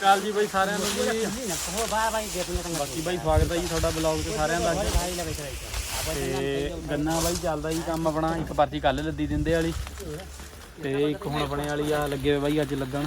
ਅਕਾਲ ਜੀ ਬਾਈ ਸਾਰਿਆਂ ਨੂੰ ਜੀ। ਬਾਕੀ ਬਾਈ ਸਵਾਗਤ ਹੈ ਜੀ ਤੁਹਾਡਾ ਬਲੌਗ ਤੇ ਸਾਰਿਆਂ ਦਾ। ਤੇ ਗੰਨਾ ਬਾਈ ਚੱਲਦਾ ਜੀ ਕੰਮ ਆਪਣਾ, ਇੱਕ ਪਰਚੀ ਕੱਲ ਲੱਦੀ ਦਿੰਦੇ ਵਾਲੀ। ਤੇ ਇੱਕ ਹੁਣ ਆਪਣੇ ਵਾਲੀ ਆ, ਲੱਗੇ ਬਾਈ ਅੱਜ ਲੱਗਣ।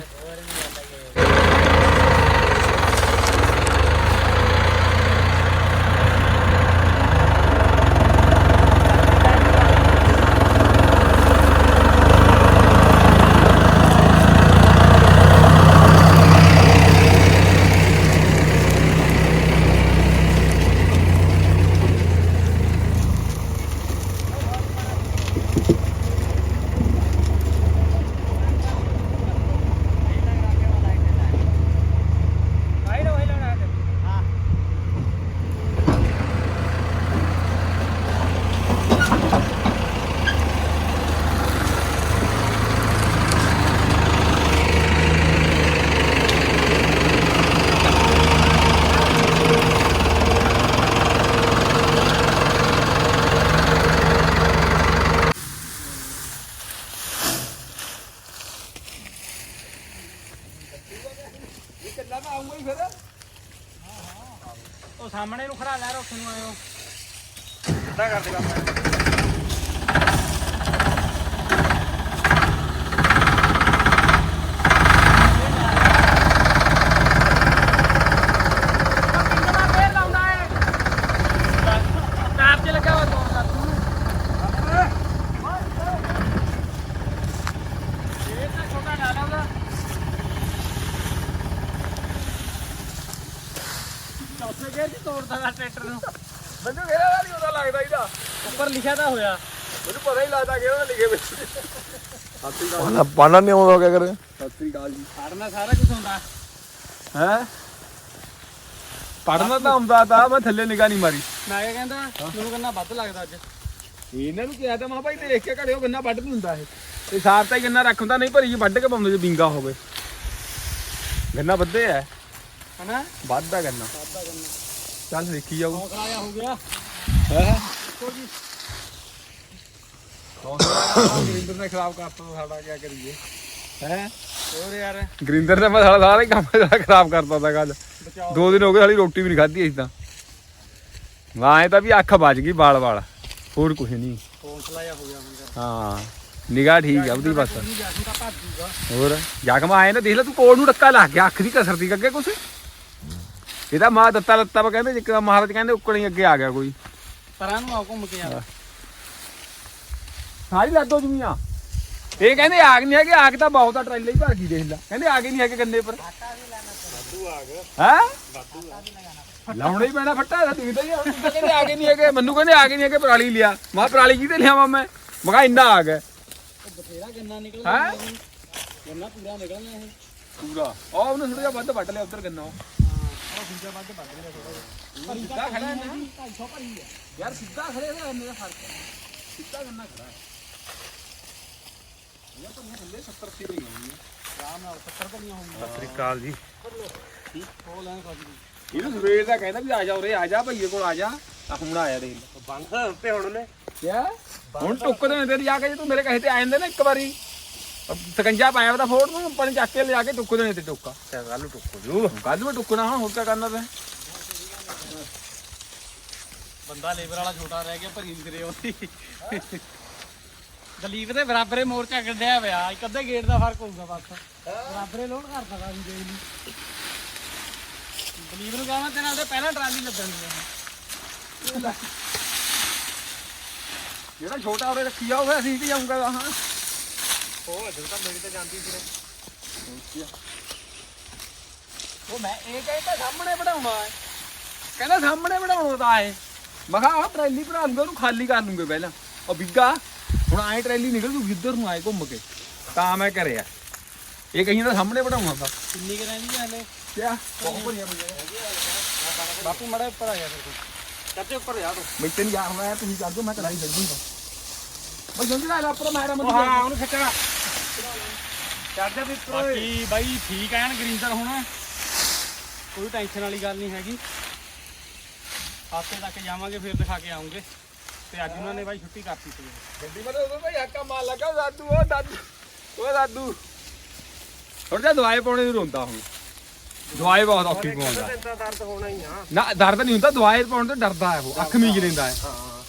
ਉਹ ਸਾਹਮਣੇ ਨੂੰ ਖੜਾ ਲੈ ਰੋਕ ਨੂੰ ਆਇਓ। ਕਿੱਦਾਂ ਕਰਦੇ ਕੰਮ ਤਾਪ ਚ ਲੱਗਾ ਵਾ ਤੋਂ ਇਹ ਤਾਂ ਛੋਟਾ ਡਾਲਾ ਉਹਦਾ ਚੌਥੇ ਗੇਰ ਚ ਤੋੜਦਾ ਵਾ ਟਰੈਕਟਰ ਨੂੰ ਮੈਨੂੰ ਕਿਹੜਾ ਨਹੀਂ ਉਹਦਾ ਲੱਗਦਾ ਇਹਦਾ ਉੱਪਰ ਲਿਖਿਆ ਤਾਂ ਹੋਇਆ। ਮੈਨੂੰ ਪਤਾ ਹੀ ਲੱਗਦਾ ਕਿ ਉਹਦਾ ਲਿਖੇ ਵਿੱਚ। ਸਤਿ ਸ੍ਰੀ ਪਾਣਾ ਪਾਣਾ ਨਹੀਂ ਆਉਂਦਾ ਕਿਆ ਕਰੇ। ਸਤਿ ਸ੍ਰੀ ਅਕਾਲ ਜੀ ਪੜਨਾ ਸਾਰਾ ਕੁਝ ਹੁੰਦਾ ਹੈ? ਪੜਨਾ ਤਾਂ ਆਉਂਦਾ ਤਾਂ ਮੈਂ ਥੱਲੇ ਨਿਗਾਹ ਨਹੀਂ ਮਾਰੀ। ਮੈਂ ਕਿਹਾ ਕਹਿੰਦਾ ਮੈਨੂੰ ਕਹਿੰਦਾ ਵੱਧ ਲੱਗਦਾ ਅੱਜ। ਇਹਨਾਂ ਨੂੰ ਕਿਹਾ ਤਾਂ ਮੈਂ ਭਾਈ ਦੇਖ ਕੇ ਘੜਿਓ ਗੰਨਾ ਵੱਢ ਨਹੀਂ ਹੁੰਦਾ ਇਹ। ਤੇ ਸਾਰ ਤਾਂ ਹੀ ਗੰਨਾ ਰੱਖ ਹੁੰਦਾ ਨਹੀਂ ਭਰੀ ਜੀ ਵੱਢ ਕੇ ਪਾਉਂਦੇ ਜੇ ਬਿੰਗਾ ਹੋਵੇ। ਗੰਨਾ ਵੱਧੇ ਐ ਹਨਾ? ਵੱਧਦਾ ਗੰਨਾ ਚੱਲ ਦੇਖੀ ਜਾਊ। ਹੌਸਲਾ ਜਿਹਾ ਹੋ ਗਿਆ। ਹੈ? ਗਰਿੰਦਰ ਨੇ ਖਰਾਬ ਕਰਤਾ ਸਾਡਾ ਕੀ ਕਰੀਏ? ਹੈ? ਹੋਰ ਯਾਰ। ਗਰਿੰਦਰ ਨੇ ਮੈਂ ਸਾਲਾ ਸਾਰਾ ਹੀ ਕੰਮ ਸਾਰਾ ਖਰਾਬ ਕਰਤਾ ਤਾ ਕੱਲ ਬਚਾਓ। ਦੋ ਦਿਨ ਹੋ ਗਏ ਸਾਲੀ ਰੋਟੀ ਵੀ ਨਹੀਂ ਖਾਧੀ ਅਸੀਂ ਤਾਂ। ਵਾਂ ਤਾਂ ਵੀ ਅੱਖ ਵੱਜ ਗਈ ਵਾਲ ਵਾਲ। ਹੋਰ ਕੁਝ ਨਹੀਂ ਹੌਸਲਾ ਹੋ ਗਿਆ ਹੁਣ ਯਾਰ ਹਾਂ ਨਿਗਾਹ ਠੀਕ ਆ ਉਹਦੀ ਬਸ। ਨਹੀਂ ਜਾਸੂ ਤਾਂ ਭੱਜ ਜੂਗਾ। ਹੋਰ ਜ਼ਖਮ ਆਏ ਨਾ ਦੇਖ ਲੈ ਤੂੰ ਕੋਲ ਨੂੰ ਡੱਕਾ ਲੱਗ ਗਿਆ ਅੱਖ ਦੀ ਕਸਰ ਦੀ ਅੱਗੇ ਕੁਛ। ਇਹਦਾ ਮਾਂ ਦਿੱਤਾ ਲੱਤਾ ਵਾ ਕਹਿੰਦੇ ਜਿੱਕ ਮਹਾਰਾਜ ਕਹਿੰਦੇ ਉੱਕਣੀ ਅੱਗੇ ਆ ਗਿਆ ਕੋਈ। ਪਰਾਂ ਨੂੰ ਆਓ ਘੁੰਮ ਕੇ ਸਾਰੀ ਲੱਦੋ ਜਮੀਆਂ ਇਹ ਕਹਿੰਦੇ ਆਗ ਨਹੀਂ ਹੈਗੇ, ਆਗ ਤਾਂ ਬਹੁਤ ਆ, ਟਰੇਲੇ ਹੀ ਭਰ ਗਈ, ਦੇਖ ਲੈ। ਕਹਿੰਦੇ ਆਗੇ ਨਹੀਂ ਹੈਗੇ ਗੰਨੇ ਪਰ। ਹੈ? ਲਾਉਣਾ ਹੀ ਪੈਣਾ ਫੱਟਾ, ਇਹਦਾ ਦਿਖਦਾ ਹੀ ਆ। ਹੁਣ ਕਹਿੰਦੇ ਆਗੇ ਨਹੀਂ ਹੈਗੇ, ਮੈਨੂੰ ਕਹਿੰਦੇ ਆਗੇ ਨਹੀਂ ਹੈਗੇ, ਪਰਾਲੀ ਲਿਆ। ਮੈਂ ਪਰਾਲੀ ਕਿਤੇ ਲਿਆਵਾਂ ਮੈਂ? ਮੈਂ ਇੰਨਾ ਆ ਗਿਆ ਬਥੇਰਾ ਗੰਨਾ ਨਿਕਲ ਹੈ? ਗੰਨਾ ਪੂਰਾ। ਨਿਕਲਣਾ ਇਹ ਪੂਰਾ ਆ ਉਹਨੇ ਥੋੜਾ ਜਿਹਾ ਵੱਧ ਵੱਟ ਲਿਆ ਉਧਰ ਗੰਨਾ। ਉਹ ਉਹ ਦੂਜਾ ਵੱਧ ਵੱਧ ਰਿਹਾ ਥੋੜਾ ਸਿੱਧਾ ਖੜਾ ਹੈ ਨਾ 250 ਭਰੀ ਹੈ ਯਾਰ ਸਿੱਧਾ ਖੜੇ ਦਾ ਇੰਨੇ ਫ਼ਰਕ ਹੈ। ਸਿੱਧਾ ਗੰਨਾ ਖੜਾ ਹੈ ਇਹ ਤਾਂ ਮੈਂ ਥੱਲੇ 70 ਸੀ ਰਹੀ ਹਾਂ ਆਰਾਮ ਨਾਲ 70 ਭਰੀਆਂ ਹੋਣਗੀਆਂ ਸਤਿ ਸ੍ਰੀ ਅਕਾਲ ਜੀ। ਇਹਨੂੰ ਸਵੇਰ ਦਾ ਕਹਿੰਦਾ ਵੀ ਆ ਜਾ ਉਰੇ ਆ ਜਾ ਭਈਏ ਕੋਲ ਆ ਜਾ। ਆ ਹੁਣ ਆਇਆ ਦੇਖ ਲੈ। ਬੰਦ ਉੱਤੇ ਹੁਣ ਨੇ ਕਿਆ? ਹੁਣ ਟੁੱਕਦੇ ਨੇ ਤੇਰੀ ਆ ਕੇ ਜੇ ਤੂੰ ਮੇਰੇ ਕਹੇ ਤੇ ਆ ਜਾਂਦੇ ਨਾ ਇੱਕ ਵਾਰੀ। ਸਕੰਜਾ ਪਾਇਆ ਉਹਦਾ ਫੋੜ ਨੂੰ ਆਪਾਂ ਨੇ ਚੱਕ ਕੇ ਲਿਆ ਕੇ ਟੁੱਕਦੇ ਨੇ ਤੇ ਟੁੱਕਾ। ਗੱਲ ਨੂੰ ਟੁੱਕੋ ਜੂ। ਕੱਲ ਮੈਂ ਟੁੱਕਣਾ ਹੁਣ ਹੋਰ ਕੀ ਕਰਨਾ ਤੇ ਬੰਦਾ ਲੇਬਰ ਵਾਲਾ ਛੋਟਾ ਰਹਿ ਗਿਆ ਭਰੀ ਨਹੀਂ ਕਰੇ ਉਹਦੀ। ਦਲੀਪ ਦੇ ਬਰਾਬਰੇ ਮੋਰਚਾ ਕੱਢਿਆ ਪਿਆ ਇੱਕ ਅੱਧੇ ਗੇਟ ਦਾ ਫ਼ਰਕ ਹੋਊਗਾ ਬਸ। ਬਰਾਬਰੇ ਲੋਡ ਕਰਦਾ ਵੀ ਦੇਖ ਲਈ ਦਲੀਪ ਨੂੰ ਕਹਾਂ ਤੇ ਨਾਲ ਤੇ ਪਹਿਲਾਂ ਟਰਾਲੀ ਲੱਗਣ ਦੀ ਜਿਹੜਾ ਛੋਟਾ ਉਰੇ ਰੱਖੀ ਆ ਉਹ ਅਸੀਂ ਤੇ ਜਾਊਂਗਾ ਹਾਂ। ਉਹ ਅਜੇ ਤਾਂ ਮੇਰੀ ਤੇ ਜਾਂਦੀ ਸੀ। ਉਹ ਮੈਂ ਇਹ ਕਹਿੰਦਾ ਸਾਹਮਣੇ ਬਣਾਉਣਾ ਹੈ। ਕਹਿੰਦਾ ਸਾਹਮਣੇ ਬਣਾਉਣਾ ਤਾਂ ਹੈ ਮੈਂ ਕਿਹਾ ਆਹ ਟਰੈਲੀ ਬਣਾ ਲੂੰਗਾ ਉਹਨੂੰ ਖਾਲੀ ਕਰ ਲੂੰਗੇ ਪਹਿਲਾਂ। ਉਹ ਬਿੱਗਾ ਹੁਣ ਆਏ ਟਰੈਲੀ ਨਿਕਲ ਜੂ ਇੱਧਰ ਨੂੰ ਆਏ ਘੁੰਮ ਕੇ। ਤਾਂ ਮੈਂ ਕਰਿਆ ਇਹ ਕਹੀਂ ਦਾ ਸਾਹਮਣੇ ਤਾਂ ਕਿੰਨੀ ਕੁ ਰਹਿੰਦੀ ਹੈ ਹਲੇ? ਕਿਆ? ਬਹੁਤ ਭਰੀਆਂ ਪਈਆਂ ਬਾਪੂ ਮੜਾ ਉੱਪਰ ਆ ਗਿਆ ਫਿਰ ਤੂੰ। ਚਾਚੇ ਉੱਪਰ ਜਾ ਤੂੰ। ਮੈਂ ਤੈਨੂੰ ਯਾਰ ਮੈਂ ਤੁਸੀਂ ਕਰ ਦੋ ਮੈਂ ਕਢਾਈ ਕੱਢ ਦੂੰਗਾ ਬਈ ਜਲਦੀ ਲੈ ਲੈ ਉੱਪਰ ਮੈਡਮ ਉਹ ਹਾਂ ਉਹਨੂੰ ਖਿੱਚਣਾ ਚੜ ਜਾ ਵੀ ਬਾਕੀ ਬਾਈ ਠੀਕ ਐਨ ਗਰਿੰਦਰ ਹੁਣ। ਕੋਈ ਟੈਨਸ਼ਨ ਵਾਲੀ ਗੱਲ ਨਹੀਂ ਹੈਗੀ। ਹਫ਼ਤੇ ਤੱਕ ਜਾਵਾਂਗੇ ਫਿਰ ਦਿਖਾ ਕੇ ਆਉਂਗੇ। ਤੇ ਅੱਜ ਉਹਨਾਂ ਨੇ ਬਾਈ ਛੁੱਟੀ ਕਰਤੀ ਸੀ। ਗੱਡੀ ਮਤਲਬ ਉਦੋਂ ਭਾਈ ਹੱਕਾ ਮਾਰ ਲੱਗਾ ਉਹ ਦਾਦੂ ਉਹ ਦਾਦੂ ਉਹ ਦਾਦੂ ਥੋੜਾ ਜਿਹਾ ਦਵਾਈ ਪਾਉਣੇ ਨੂੰ ਰੋਂਦਾ ਹੁਣ। ਦਵਾਈ ਬਹੁਤ ਔਖੀ ਪਵਾਉਂਦਾ ਤਾਂ ਦਰਦ ਹੋਣਾ ਹੀ ਆ। ਨਾ ਦਰਦ ਨਹੀਂ ਹੁੰਦਾ ਦਵਾਈ ਪਾਉਣ ਤੇ ਡਰਦਾ ਹੈ ਉਹ ਅੱਖ ਮੀਜ ਲੈਂਦਾ ਹੈ। ਹਾਂ।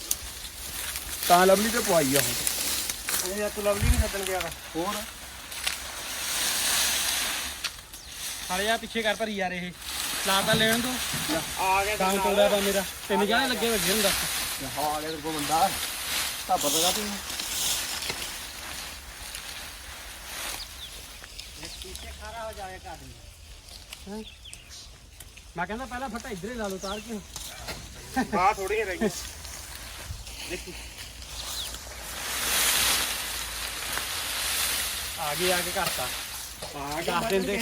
ਤਾਂ ਲਵਲੀ ਤੇ ਪਵਾਈ ਆ ਹੁਣ। ਇਹ ਤੂੰ ਲਵਲੀ ਨਹੀਂ ਛੱਡਣ ਗਿਆ। ਹੋਰ? ਹਾਲੇ ਆ ਪਿੱਛੇ ਕਰ ਭਰੀ ਯਾਰ ਇਹ। ਲਾ ਤਾਂ ਲੈਣ ਦੋ। ਆ ਗਿਆ ਕੰਮ ਤੋੜਿਆ ਵਾ ਮੇਰਾ। ਤਿੰਨ ਜਾਣੇ ਲੱਗੇ ਹੋਏ ਹੁਣ ਦੱਸ ਹਾਂ ਆ ਗਿਆ ਤੇਰੇ ਕੋਲ ਬੰਦਾ ਤਾਂ ਪਤਾ ਦਾ ਤੂੰ पीछे खड़ा हो जाए एक आदमी ਮੈਂ ਕਹਿੰਦਾ ਪਹਿਲਾਂ ਫੱਟਾ ਇੱਧਰ ਹੀ ਲਾ ਲਓ ਤਾਰ ਕੇ ਆ ਥੋੜੀਆਂ ਰਹਿ ਗਈਆਂ ਆ ਗਏ ਆ ਕੇ ਕਰਤਾ ਆ 10 ਦਿਨ ਦੇ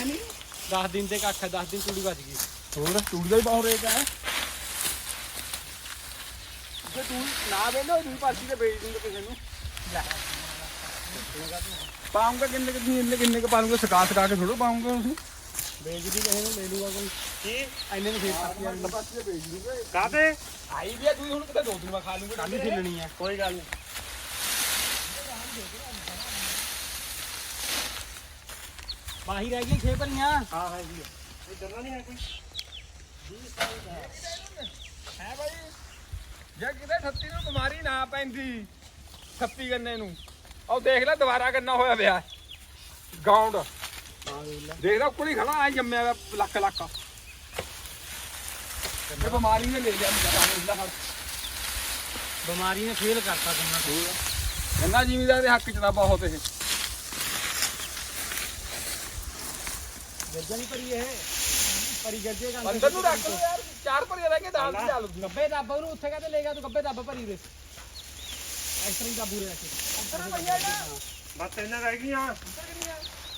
10 ਦਿਨ ਦੇ ਕੱਖ 10 ਦਿਨ ਤੂੜੀ ਵੱਜ ਗਈ ਹੋਰ ਤੂੜੀ ਦਾ ਹੀ ਬਹੁਤ ਰੇਟ ਹੈ ਜੇ ਤੂੰ ਨਾ ਵੇਲੋ ਤੂੰ ਪਾਰਟੀ ਤੇ ਵੇਚ ਦੂੰਗਾ ਕਿਸੇ ਨੂੰ ਪਾਉਂਗਾ ਕਿੰਨੇ ਕਿੰਨੇ ਕਿੰਨੇ ਕਿੰਨੇ ਕ ਪਾਉਂਗਾ ਸਕਾ ਸਕਾ ਕੇ ਥੋੜੋ ਪਾਉਂਗਾ ਤੁਸੀਂ ਵੇਚਦੀ ਕਿਸੇ ਨੂੰ ਲੈ ਲੂਗਾ ਕੋਈ ਕੀ ਐਨੇ ਨੂੰ ਫੇਰ ਪਾਤੀ ਆ ਪਾਰਟੀ ਤੇ ਵੇਚ ਦੂੰਗਾ ਕਾਤੇ ਆਈ ਵੀ ਆ ਤੂੰ ਹੁਣ ਕਿਤੇ ਦੋ ਦਿਨ ਖਾ ਲੂੰਗਾ ਕੱਲ ਹੀ ਛਿੱਲਣੀ ਆ ਕੋਈ ਗੱਲ ਨਹੀਂ ਬਾਹੀ ਰਹਿ ਗਈ ਛੇ ਭਰੀਆਂ ਹਾਂ ਹਾਂ ਜੀ ਇਹ ਡਰਨਾ ਨਹੀਂ ਹੈ ਕੋਈ ਹੈ ਭਾਈ ਜੇ ਕਿਤੇ 38 ਨੂੰ ਬਿਮਾਰੀ ਨਾ ਪੈਂਦੀ। 36 ਗੰਨੇ ਨੂੰ। ਉਹ ਦੇਖ ਲੈ ਦੁਬਾਰਾ ਗੰਨਾ ਹੋਇਆ ਪਿਆ। ਗਾਉਂਡ ਦੇਖ ਲੈ ਕੁੜੀ ਖੜਾ ਆ ਜੰਮਿਆ ਲੱਕ ਲੱਕ। ਇਹ ਬਿਮਾਰੀ ਨੇ ਲੈ ਲਿਆ ਮੇਰਾ ਬਿਮਾਰੀ ਨੇ ਫੇਲ ਕਰਤਾ ਤੁਹਾਨੂੰ ਗੰਨਾ ਜ਼ਿਮੀਦਾਰ ਦੇ ਹੱਕ ਚ ਤਾਂ ਬਹੁਤ ਇਹ। ਗੱਜਾ ਨਹੀਂ ਭਰੀ ਇਹ। ਭਰੀ ਗੱਜੇ ਕੰਮ ਅੰਦਰ ਨੂੰ ਰੱਖ ਲਓ ਯਾਰ। ਚਾਰ ਭਰੀਆਂ ਰਹਿ ਗਏ ਦਾਲ ਦੀ ਚੱਲ ਗੱਬੇ ਦੱਬ ਉਹਨੂੰ ਉੱਥੇ ਕਹਤੇ ਲੈ ਗਿਆ ਤੂੰ ਗੱਬੇ ਦੱਬ ਭਰੀ ਦੇ ਇਸ ਤਰ੍ਹਾਂ ਹੀ ਦੱਬੂ ਰਿਹਾ ਸੀ ਅੰਦਰ ਭਈਆ ਨਾ ਬਸ ਇਹਨਾਂ ਰਹਿ ਗਈਆਂ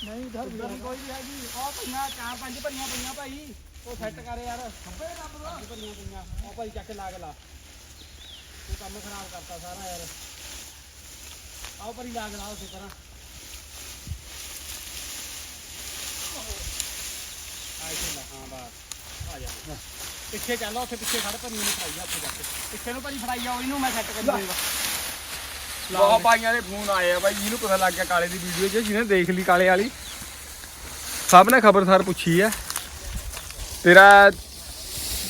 ਨਹੀਂ ਧਰ ਨਹੀਂ ਕੋਈ ਵੀ ਹੈਗੀ ਉਹ ਪਈਆਂ ਚਾਰ ਪੰਜ ਭਰੀਆਂ ਪਈਆਂ ਭਾਈ ਉਹ ਸੈੱਟ ਕਰ ਯਾਰ ਗੱਬੇ ਦੱਬ ਦੋ ਪੰਜ ਭਰੀਆਂ ਪਈਆਂ ਉਹ ਭਾਈ ਚੱਕ ਕੇ ਲਾ ਕੇ ਲਾ ਤੂੰ ਕੰਮ ਖਰਾਬ ਕਰਤਾ ਸਾਰਾ ਯਾਰ ਆਓ ਭਰੀ ਲਾ ਕੇ ਲਾ ਉਸੇ ਤਰ੍ਹਾਂ ਆ ਇੱਥੇ ਲਾ ਹਾਂ ਬਾਸ ਆ ਜਾ ਪਿੱਛੇ ਚੱਲ ਉੱਥੇ ਪਿੱਛੇ ਖੜ ਭਰੀ ਨੂੰ ਫੜਾਈ ਆ ਉੱਥੇ ਜਾ ਕੇ। ਪਿੱਛੇ ਨੂੰ ਭਾਜੀ ਫੜਾਈ ਆ ਇਹਨੂੰ ਮੈਂ ਸੈੱਟ ਕਰ ਦੂੰਗਾ ਬਹੁਤ ਭਾਈਆਂ ਦੇ ਫੋਨ ਆਏ ਆ ਬਾਈ ਜਿਹਨੂੰ ਪਤਾ ਲੱਗ ਗਿਆ ਕਾਲੇ ਦੀ ਵੀਡੀਓ 'ਚ ਜਿਹਨੇ ਦੇਖ ਲਈ ਕਾਲੇ ਵਾਲੀ। ਸਭ ਨੇ ਖਬਰਸਾਰ ਪੁੱਛੀ ਆ। ਤੇਰਾ